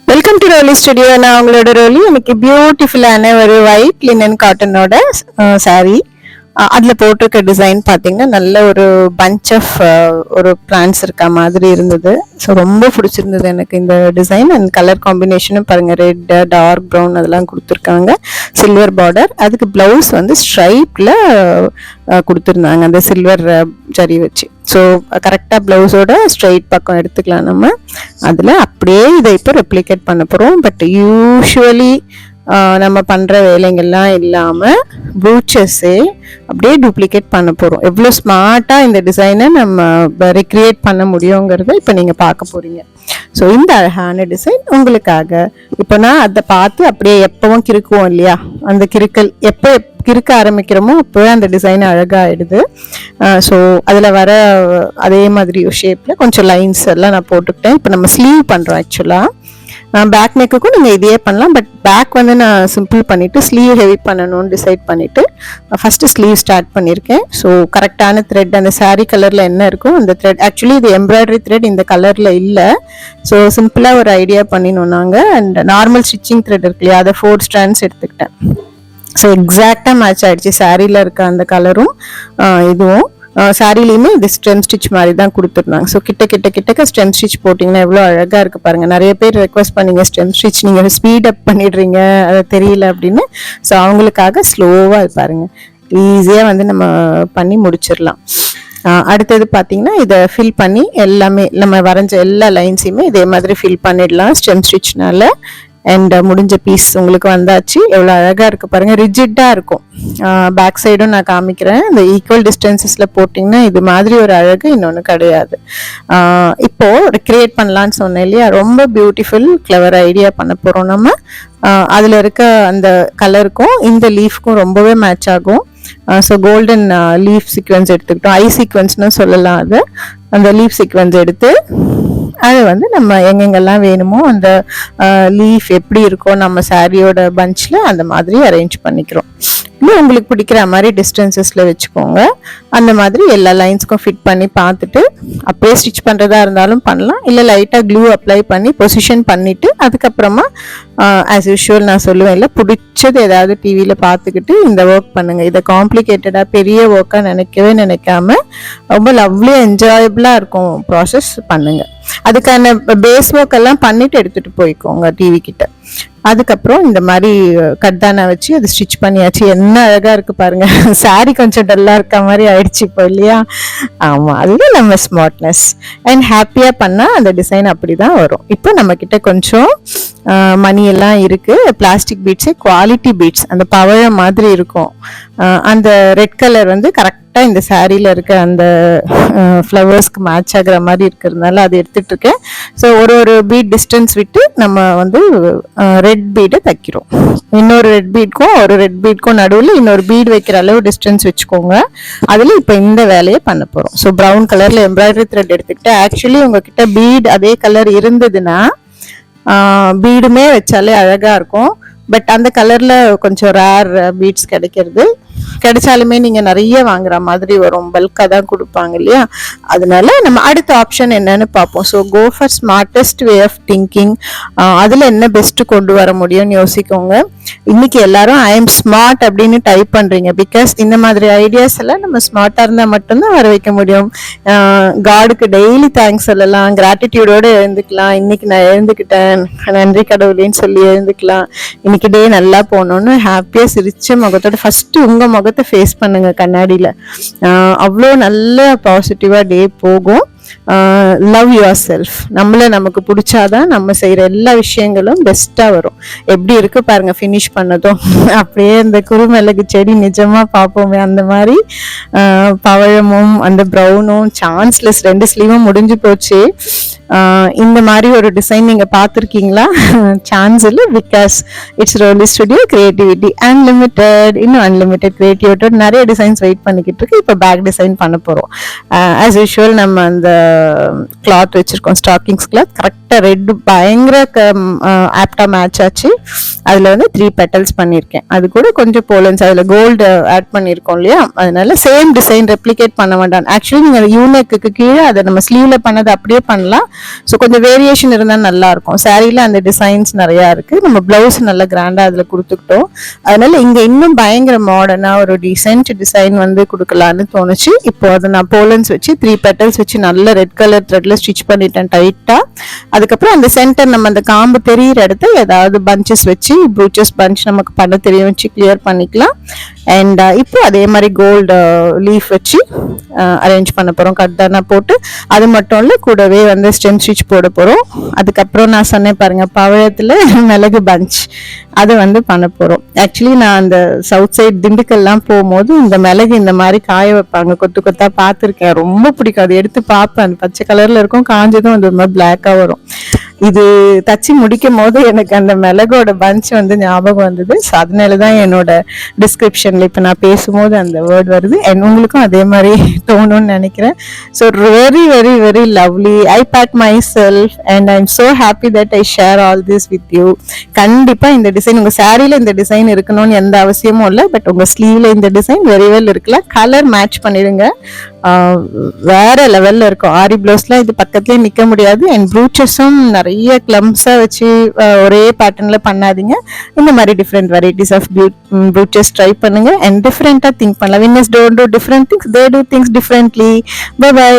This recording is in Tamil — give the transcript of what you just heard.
வெல்கம் டு ரோலி ஸ்டுடியோ நான் உங்களோட ரோலி எனக்கு பியூட்டிஃபுல்லான ஒரு ஒயிட் லினன் காட்டனோட சாரி அதில் போட்டிருக்க டிசைன் பார்த்தீங்கன்னா நல்ல ஒரு பஞ்ச் ஆஃப் ஒரு பிளான்ஸ் இருக்க மாதிரி இருந்தது. ஸோ ரொம்ப பிடிச்சிருந்தது எனக்கு இந்த டிசைன் அண்ட் கலர் காம்பினேஷனும் பாருங்கள் ரெட் டார்க் ப்ரௌன் அதெல்லாம் கொடுத்துருக்காங்க. சில்வர் பார்டர் அதுக்கு ப்ளவுஸ் வந்து ஸ்ட்ரைப்பில் கொடுத்துருந்தாங்க. அந்த சில்வர் ஜரி வச்சு. ஸோ கரெக்டாக ப்ளவுஸோட ஸ்ட்ரைட் பக்கம் எடுத்துக்கலாம் நம்ம. அதில் அப்படியே இதை இப்போ ரெப்ளிகேட் பண்ண போகிறோம் பட் யூஷுவலி நம்ம பண்ணுற வேலைங்கள்லாம் இல்லாமல் ப்ளூச்சஸ்ஸே அப்படியே டூப்ளிகேட் பண்ண போகிறோம் எவ்வளோ ஸ்மார்ட்டாக இந்த டிசைனை நம்ம ரெக்ரியேட் பண்ண முடியுங்கிறத இப்போ நீங்கள் பார்க்க போகிறீங்க ஸோ இந்த அழகான டிசைன் உங்களுக்காக. இப்போ நான் அதை பார்த்து அப்படியே எப்பவும் கிறுக்குவோம் இல்லையா? அந்த கிறுக்கல் எப்போ கிறுக்க ஆரம்பிக்கிறோமோ அப்போவே அந்த டிசைன் அழகாகிடுது ஸோ அதில் வர அதே மாதிரி ஷேப்பில் கொஞ்சம் லைன்ஸ் எல்லாம் நான் போட்டுக்கிட்டேன். இப்போ நம்ம ஸ்லீவ் பண்ணுறோம் ஆக்சுவலாக பேக் நெக்குக்கும் நீங்கள் இதையே பண்ணலாம். பட் பேக் வந்து நான் சிம்பிள் பண்ணிவிட்டு ஸ்லீவ் ஹெவி பண்ணணும்னு டிசைட் பண்ணிவிட்டு ஃபஸ்ட்டு ஸ்லீவ் ஸ்டார்ட் பண்ணியிருக்கேன். ஸோ கரெக்டான த்ரெட் அந்த சாரீ கலரில் என்ன இருக்கும் அந்த த்ரெட் ஆக்சுவலி இது எம்ப்ராய்டரி த்ரெட் இந்த கலரில் இல்லை. ஸோ சிம்பிளாக ஒரு ஐடியா பண்ணினோம் நாங்கள் அண்ட் நார்மல் ஸ்டிச்சிங் த்ரெட் இருக்கு இல்லையா அதை ஃபோர் ஸ்டாண்ட்ஸ் எடுத்துக்கிட்டேன். ஸோ எக்ஸாக்டாக மேட்ச் ஆகிடுச்சு சாரியில் இருக்க அந்த கலரும் இதுவும். சாரிலையுமே இது ஸ்டெம் ஸ்டிச் மாதிரி தான் கொடுத்துருந்தாங்க. ஸோ கிட்ட கிட்ட கிட்டக்க ஸ்டெம் ஸ்டிச் போட்டிங்கன்னா எவ்வளோ அழகாக இருக்கு பாருங்கள் நிறைய பேர் ரெக்வஸ்ட் பண்ணிங்க ஸ்டெம் ஸ்டிச் நீங்கள் ஸ்பீட் அப் பண்ணிடுறீங்க அது தெரியல அப்படின்னு. ஸோ அவங்களுக்காக ஸ்லோவாக பாருங்கள் ஈஸியாக வந்து நம்ம பண்ணி முடிச்சிடலாம். அடுத்தது பார்த்தீங்கன்னா இதை ஃபில் பண்ணி எல்லாமே நம்ம வரைஞ்ச எல்லா லைன்ஸையுமே இதே மாதிரி ஃபில் பண்ணிடலாம் ஸ்டெம் ஸ்டிச்னால அண்ட் uh, முடிஞ்ச பீஸ் உங்களுக்கு வந்தாச்சு. எவ்வளோ அழகாக இருக்குது பாருங்கள் ரிஜிட்டாக இருக்கும். பேக் சைடும் நான் காமிக்கிறேன். இந்த ஈக்குவல் டிஸ்டன்சஸில் போட்டிங்கன்னா இது மாதிரி ஒரு அழகு இன்னொன்று கிடையாது. இப்போது இப்போ கிரியேட் பண்ணலான்னு சொன்னேன் இல்லையா? ரொம்ப பியூட்டிஃபுல் கிளவர் ஐடியா பண்ண போகிறோம் நம்ம. அதில் இருக்க அந்த கலருக்கும் இந்த லீஃப்க்கும் ரொம்பவே மேட்ச் ஆகும். ஸோ கோல்டன் லீஃப் சீக்வன்ஸ் எடுத்துக்கிட்டோம். ஐ சீக்வன்ஸ்னு சொல்லலாம் அது. அந்த லீஃப் சீக்வன்ஸ் எடுத்து அது வந்து நம்ம எங்கெங்கெல்லாம் வேணுமோ அந்த லீஃப் எப்படி இருக்கோ நம்ம சாரியோட பஞ்சில் அந்த மாதிரி அரேஞ்ச் பண்ணிக்கிறோம். இல்லை உங்களுக்கு பிடிக்கிற மாதிரி டிஸ்டன்சஸில் வச்சுக்கோங்க. அந்த மாதிரி எல்லா லைன்ஸ்க்கும் ஃபிட் பண்ணி பார்த்துட்டு அப்படியே ஸ்டிச் பண்ணுறதா இருந்தாலும் பண்ணலாம். இல்லை லைட்டாக க்ளூ அப்ளை பண்ணி பொசிஷன் பண்ணிவிட்டு அதுக்கப்புறமா ஆஸ் யூஷுவல் நான் சொல்லுவேன் இல்லை பிடிச்சது ஏதாவது டிவியில் பார்த்துக்கிட்டு இந்த ஒர்க் பண்ணுங்கள் இதை காம்ப்ளிகேட்டடாக பெரிய ஒர்க்காக நினைக்கவே நினைக்காம ரொம்ப லவ்லியாக என்ஜாயபிளாக இருக்கும் ப்ராசஸ் பண்ணுங்கள் அதுக்கான பேஸ் ஒர்க் எல்லாம் பண்ணிவிட்டு எடுத்துகிட்டு போய்க்கோங்க டிவி கிட்ட. அதுக்கப்புறம் இந்த மாதிரி கட்டானா வச்சு அது ஸ்டிச் பண்ணியாச்சு. என்ன அழகா இருக்கு பாருங்க. சாரி கொஞ்சம் டல்லா இருக்க மாதிரி ஆயிடுச்சு இப்போ இல்லையா? ஆமா அதுதான் நம்ம ஸ்மார்ட்னஸ் அண்ட் ஹாப்பியா பண்ணா அந்த டிசைன் அப்படிதான் வரும். இப்போ நம்ம கிட்ட கொஞ்சம் மணி எல்லாம் இருக்கு. பிளாஸ்டிக் பீட்ஸே குவாலிட்டி பீட்ஸ் அந்த பவழ மாதிரி இருக்கும். அந்த ரெட் கலர் வந்து கரெக்டாக இந்த சாரியில் இருக்க அந்த ஃப்ளவர்ஸ்க்கு மேட்ச் ஆகிற மாதிரி இருக்கிறதுனால அதை எடுத்துகிட்ருக்கேன் ஸோ ஒரு ஒரு பீட் டிஸ்டன்ஸ் விட்டு நம்ம வந்து ரெட் பீடை தைக்கிறோம். இன்னொரு ரெட் பீட்க்கும் ஒரு ரெட் பீட்க்கும் நடுவில் இன்னொரு பீட் வைக்கிற அளவு டிஸ்டன்ஸ் வச்சுக்கோங்க. அதில் இப்போ இந்த வேலையை பண்ண போகிறோம் ஸோ ப்ரௌன் கலரில் எம்ப்ராய்டரி த்ரெட் எடுத்துக்கிட்டு ஆக்சுவலி உங்ககிட்ட பீட் அதே கலர் இருந்ததுன்னா பீடுமே வச்சாலே அழகாக இருக்கும். பட் அந்த கலரில் கொஞ்சம் ரேர் பீட்ஸ் கிடைக்கிறது. கிடைச்சாலுமே நீங்கள் நிறைய வாங்குற மாதிரி வரும். பல்காக தான் கொடுப்பாங்க இல்லையா? அதனால நம்ம அடுத்த ஆப்ஷன் என்னன்னு பார்ப்போம். So go for smartest way of thinking அதில் என்ன பெஸ்ட்டு கொண்டு வர முடியும்னு யோசிக்கோங்க. இன்னைக்கு எல்லாரும் ஐ எம் ஸ்மார்ட் அப்படின்னு டைப் பண்ணுறீங்க பிகாஸ் இந்த மாதிரி ஐடியாஸ் எல்லாம் நம்ம ஸ்மார்ட்டாக இருந்தால் மட்டும்தான் வர வைக்க முடியும். காடுக்கு டெய்லி தேங்க்ஸ் சொல்லலாம். கிராட்டிடியூடோடு எழுந்துக்கலாம். இன்னைக்கு நான் எழுந்துக்கிட்டேன். நன்றி கடவுளேன்னு சொல்லி எழுந்துக்கலாம். இன்னைக்கு டே நல்லா போகணும்னு ஹாப்பியாக சிரிச்ச முகத்தோட ஃபஸ்ட்டு உங்கள் முகத்தை ஃபேஸ் பண்ணுங்க கண்ணாடியில். அவ்வளோ நல்ல பாசிட்டிவாக டே போகும். லவ் யுவர் செல்ஃப் நம்மளை நமக்கு பிடிச்சாதான் நம்ம செய்கிற எல்லா விஷயங்களும் பெஸ்ட்டாக வரும். எப்படி இருக்கு பாருங்கள் ஃபினிஷ் பண்ணதும். அப்படியே இந்த குறுமிளகு செடி நிஜமாக பார்ப்போமே அந்த மாதிரி பவழமும் அந்த ப்ரௌனும் சான்ஸ்லெஸ் ரெண்டு ஸ்லீவும் முடிஞ்சு போச்சு. இந்த மாதிரி ஒரு டிசைன் நீங்கள் பார்த்துருக்கீங்களா? சான்ஸ் இல்லை because it's Roli studio creativity unlimited இன்னும் அன்லிமிட்டெட் கிரியேட்டிவிட்டோட நிறைய டிசைன்ஸ் வெயிட் பண்ணிக்கிட்டு இருக்கு. இப்போ பேக் டிசைன் பண்ண போகிறோம் ஆஸ் யூஷுவல் நம்ம அந்த கிளாத் வச்சுருக்கோம் ஸ்டாக்கிங்ஸ் கிளாத் கரெக்ட் கரெக்டாக ரெட் பயங்கர ஆப்டா மேட்ச் ஆச்சு. அதில் வந்து த்ரீ பெட்டல்ஸ் பண்ணியிருக்கேன் அது கூட கொஞ்சம் போலன்ஸ் அதில் கோல்டு ஆட் பண்ணியிருக்கோம் இல்லையா? அதனால சேம் டிசைன் ரெப்ளிகேட் பண்ண வேண்டாம் ஆக்சுவலி நீங்கள் யூனிக்கு கீழே அதை நம்ம ஸ்லீவ்ல பண்ணது அப்படியே பண்ணலாம். ஸோ கொஞ்சம் வேரியேஷன் இருந்தால் நல்லா இருக்கும். சாரியில் அந்த டிசைன்ஸ் நிறையா இருக்கு. நம்ம பிளவுஸ் நல்லா கிராண்டாக அதில் கொடுத்துக்கிட்டோம். அதனால இங்கே இன்னும் பயங்கர மாடர்னாக ஒரு டீசென்ட் டிசைன் வந்து கொடுக்கலான்னு தோணுச்சு. இப்போ அதை நான் போலன்ஸ் வச்சு த்ரீ பெட்டல்ஸ் வச்சு நல்ல ரெட் கலர் த்ரெட்ல ஸ்டிச் பண்ணிட்டேன் டைட்டாக அதுக்கப்புறம் அந்த சென்டர் நம்ம அந்த காம்பு தெரியிற இடத்துல ஏதாவது பஞ்சஸ் வச்சு ப்ரூச்சஸ் பஞ்ச் நமக்கு பண்ண தெரியும். வச்சு கிளியர் பண்ணிக்கலாம். அண்ட் uh, இப்போ அதே மாதிரி கோல்டு லீஃப் uh, வச்சு uh, அரேஞ்ச் பண்ண போகிறோம் கட்டானா போட்டு. அது மட்டும் இல்லை கூடவே வந்து ஸ்டெம் ஸ்டிச் போட போகிறோம் அதுக்கப்புறம் நான் சொன்னேன் பாருங்கள் பவழத்தில் மிளகு பஞ்ச் அதை வந்து பண்ண போகிறோம் ஆக்சுவலி நான் அந்த சவுத் சைட் திண்டுக்கல்லாம் போகும்போது இந்த மிளகு இந்த மாதிரி காய வைப்பாங்க. கொத்து கொத்தா பார்த்துருக்கேன். ரொம்ப பிடிக்கும். அதை எடுத்து பார்ப்பேன். அந்த பச்சை கலரில் இருக்கும் காஞ்சதும் அது ரொம்ப மாதிரி பிளாக்காக வரும். இது தச்சு முடிக்கும் போது எனக்கு அந்த மிளகோட பஞ்ச் வந்து ஞாபகம் வந்தது. ஸோ அதனால தான் என்னோட டிஸ்கிரிப்ஷனில் இப்போ நான் பேசும்போது அந்த வேர்ட் வருது. அண்ட் உங்களுக்கும் அதே மாதிரி தோணும்னு நினைக்கிறேன். So very very very lovely I pat myself and I am so happy that I share all this with you கண்டிப்பாக இந்த டிசைன் உங்கள் சாரியில் இந்த டிசைன் இருக்கணும்னு எந்த அவசியமும் இல்லை. பட் உங்கள் ஸ்லீவில் இந்த டிசைன் வெரி வெல் இருக்கலாம் கலர் மேட்ச் பண்ணிடுங்க. வேற லெவல்ல இருக்கும். ஆரி பிளவுஸ்லாம் இது பக்கத்துலயே நிக்க முடியாது. அண்ட் ப்ரூச்சஸும் நிறைய கிளம்ஸா வச்சு ஒரே பேட்டர்ன்ல பண்ணாதீங்க. இந்த மாதிரி different varieties of brooches try பண்ணுங்க. அண்ட் டிஃப்ரெண்டா திங்க் பண்ணலாம். Winners don't do different things they do things differently bye bye